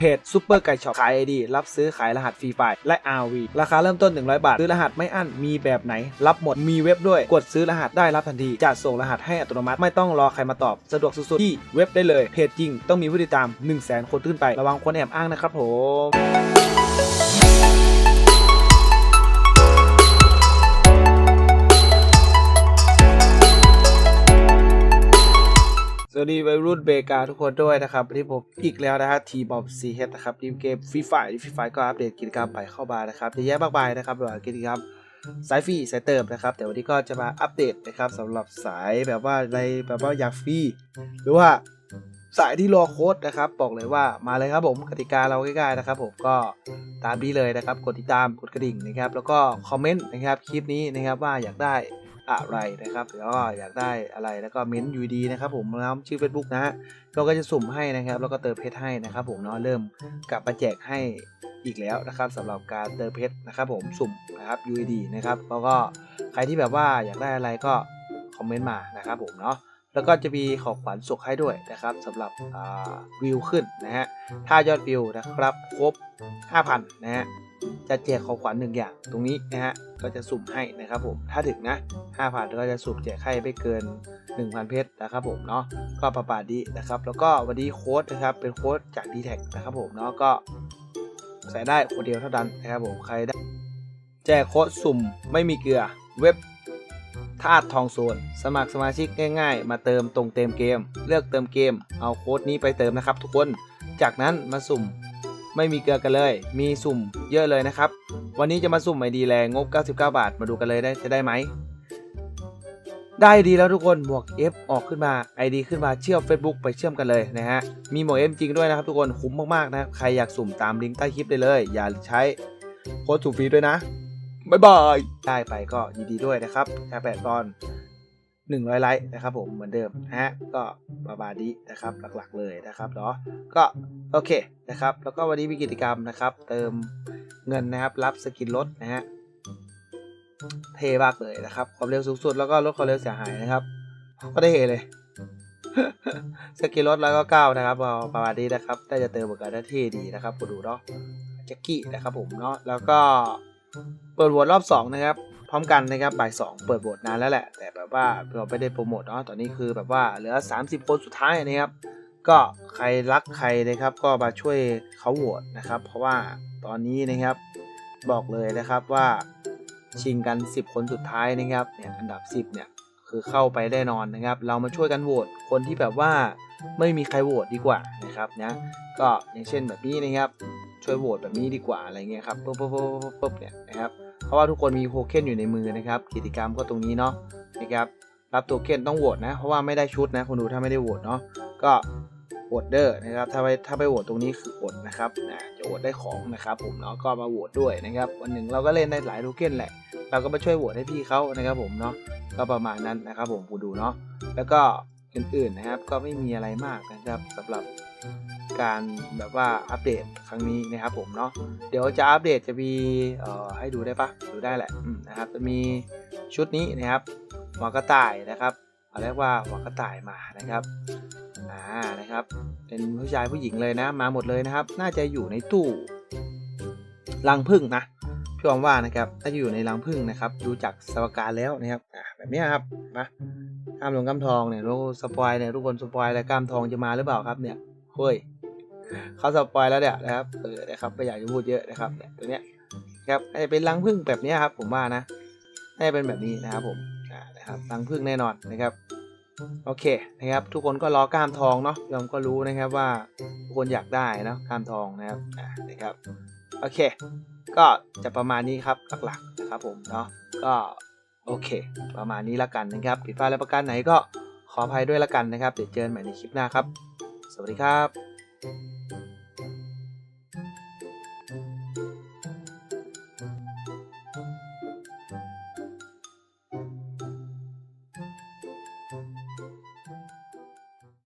เพจซูเปอร์ไก่ช็อปขายไอดีรับซื้อขายรหัสฟรีไฟล์และ RV ราคาเริ่มต้น 100 บาท ซื้อรหัสไม่อั้นมีแบบไหน รับหมดมีเว็บด้วย กดซื้อรหัสได้รับทันทีจะส่งรหัสให้อัตโนมัติไม่ต้องรอใครมาตอบ สะดวกสุดๆ ที่เว็บได้เลย เพจจริงต้องมีผู้ติดตาม 1 0 0 0 0แสนคนขึ้นไประวังคนแอบอ้างนะครับผม สวัสดีวัยรุ่นเบกาทุกคนด้วยนะครับวันนี้ผมอีกแล้วนะฮะทีบอมซีเฮดนะครับทีมเกมฟรีไฟฟรีไฟก็อัปเดตกิจกรรมใหม่เข้ามานะครับเยอะแยะมากมายนะครับไม่ว่ากิจกรรมสายฟรีสายเติมนะครับ แต่วันนี้ก็จะมาอัปเดตนะครับสำหรับสายแบบว่าในแบบว่าอยากฟรีหรือว่าสายที่รอโค้ดนะครับบอกเลยว่ามาเลยครับผมกติกาเราง่ายๆนะครับผมก็ตามนี้เลยนะครับ กดติดตามกดกระดิ่งนะครับ แล้วก็คอมเมนต์นะครับคลิปนี้นะครับว่าอยากได้ อะไรนะครับแล้วก็อยากได้อะไรแล้วก็เม้นต์ยูดีนะครับผมแล้วชื่อ Facebook นะฮะเราก็จะสุ่มให้นะครับ แล้วก็เติมเพชรให้นะครับ ผมเนาะเริ่มกลับมาแจกให้อีกแล้วนะครับสำหรับการเติมเพชรนะครับผมสุ่มนะครับ UID นะครับแล้วก็ใครที่แบบว่าอยากได้อะไรก็คอมเมนต์มานะครับผมเนาะแล้วก็จะมีของขวัญส่งให้ด้วยนะครับสำหรับวิวขึ้นนะฮะถ้ายอดวิวนะครับครบ 5,000 นะฮะ จะแจกของขวัญหนึ่งอย่าง ตรงนี้นะฮะก็จะสุ่มให้นะครับผมถ้าถึงนะ5,000ก็จะสุ่มแจกให้ไม่เกิน 1,000 เพชรนะครับผมเนาะก็ประปาดีนะครับ แล้วก็วันนี้โค้ดนะครับเป็นโค้ดจาก d t แทนะครับผมเนาะก็ใส่ได้คนเดียวเท่านั้นนะครับผมใครได้แจกโค้ดสุ่มไม่มีเกลือเว็บธาตุทองโซน สมัครสมาชิกง่าย ๆ มาเติมตรงเต็มเกม เลือกเติมเกม เอาโค้ดนี้ไปเติมนะครับทุกคน จากนั้นมาสุ่ม ไม่มีเกลือกันเลย มีสุ่มเยอะเลยนะครับ วันนี้จะมาสุ่มไอดีแรงงบ 99 บาท มาดูกันเลยได้จะได้ไหม ได้ดีแล้วทุกคนหมวก F ออกขึ้นมา ID ขึ้นมาเชื่อม Facebook ไปเชื่อมกันเลยนะฮะ มีหมวก F จริงด้วยนะครับทุกคนคุ้มมากๆนะใครอยากสุ่มตามลิงก์ใต้คลิปได้เลย อย่าใช้โค้ดสุ่มฟรีด้วยนะบ๊ายบายได้ไปก็ยินดีด้วยนะครับแค่แปดตอน 100 ไลค์นะครับผมเหมือนเดิมนะฮะก็ประมาณนี้นะครับหลักๆเลยนะครับเนาะก็โอเคนะครับ แล้วก็วันนี้มีกิจกรรมนะครับ เติมเงินนะครับรับสกินรถนะฮะเท่มากเลยนะครับความเร็วสูงสุดแล้วก็ลดความเร็วเสียหายนะครับ ก็ได้เฮเลยสกินรถแล้วก็เก้านะครับเอาประมาณนี้นะครับได้จะเติมเหมือนกันได้เท่ดีนะครับคุณดูเนาะแจ็คกี้นะครับผมเนาะแล้วก็เปิดโหวตรอบสองนะครับ พร้อมกันนะครับบ่ายสองเปิดโหวตนานแล้วแหละ แต่แบบว่าเราไม่ได้โปรโมทเนาะตอนนี้คือแบบว่าเหลือ 30 คนสุดท้ายนะครับ ก็ใครรักใครนะครับ ก็มาช่วยเขาโหวตนะครับ เพราะว่าตอนนี้นะครับบอกเลยนะครับว่าชิงกัน 10 คนสุดท้ายนะครับเนี่ยอันดับ 10เนี่ยคือเข้าไปแน่นอนนะครับ เรามาช่วยกันโหวตคนที่แบบว่าไม่มีใครโหวตดีกว่านะครับนะก็อย่างเช่นแบบนี้นะครับ ช่วยโหวตแบบนี้ดีกว่าอะไรเงี้ยครับปุ๊บปุ๊บปุ๊บปุ๊บปุ๊บเนี่ยนะครับเพราะว่าทุกคนมีโทเค็นอยู่ในมือนะครับกิจกรรมก็ตรงนี้เนาะนะครับรับโทเค็นต้องโหวตนะ เพราะว่าไม่ได้ชุดนะคุณดูถ้าไม่ได้โหวตเนาะก็โหวตเดอร์นะครับถ้าไปถ้าไปโหวตตรงนี้คืออดนะครับนะจะโหวตได้ของนะครับผมเนาะก็มาโหวตด้วยนะครับวันหนึ่งเราก็เล่นได้หลายโทเค็นแหละ เราก็มาช่วยโหวตให้พี่เขานะครับผมเนาะก็ประมาณนั้นนะครับผมคุณดูเนาะแล้วก็อื่นๆนะครับก็ไม่มีอะไรมากนะครับสำหรับการแบบว่าอัปเดตครั้งนี้นะครับผมเนาะเดี๋ยวจะอัปเดตจะมีเอ่อให้ดูได้ปะดูได้แหละนะครับจะมีชุดนี้นะครับหัวกระต่ายนะครับเอาเรียกว่าหัวกระต่ายมานะครับอ่านะครับ เป็นผู้ชายผู้หญิงเลยนะ มาหมดเลยนะครับ น่าจะอยู่ในตู้รังผึ้งนะพี่วอมว่านะครับน่าจะอยู่ในรังผึ้งนะครับ ดูจากสมการแล้วนะครับแบบนี้ครับนะกล้ามลงกล้ามทองเนี่ยลูกสปอยเนี่ยทุกคนสปอยแล้วกล้ามทองจะมาหรือเปล่าครับเนี่ยเฮ้ย เขาสปอยแล้วเนี่ยนะครับเออนะครับไม่อยากจะพูดเยอะนะครับเนี่ยตัวเนี้ยครับน่าจะเป็นรังผึ้งแบบนี้ครับ ผมว่านะน่าจะเป็นแบบนี้นะครับผมนะครับรังผึ้งแน่นอนนะครับโอเคนะครับ ทุกคนก็รอกล้ามทองเนาะยอมก็รู้นะครับว่าทุกคนอยากได้เนอะกล้ามทองนะครับอ่านะครับโอเค ก็จะประมาณนี้ครับหลักๆนะครับผมเนาะก็โอเค ประมาณนี้ละกันนะครับผิดพลาดและประการไหนก็ขออภัยด้วยละกันนะครับเดี๋ยวเจอกันใหม่ในคลิปหน้าครับ สวัสดีครับ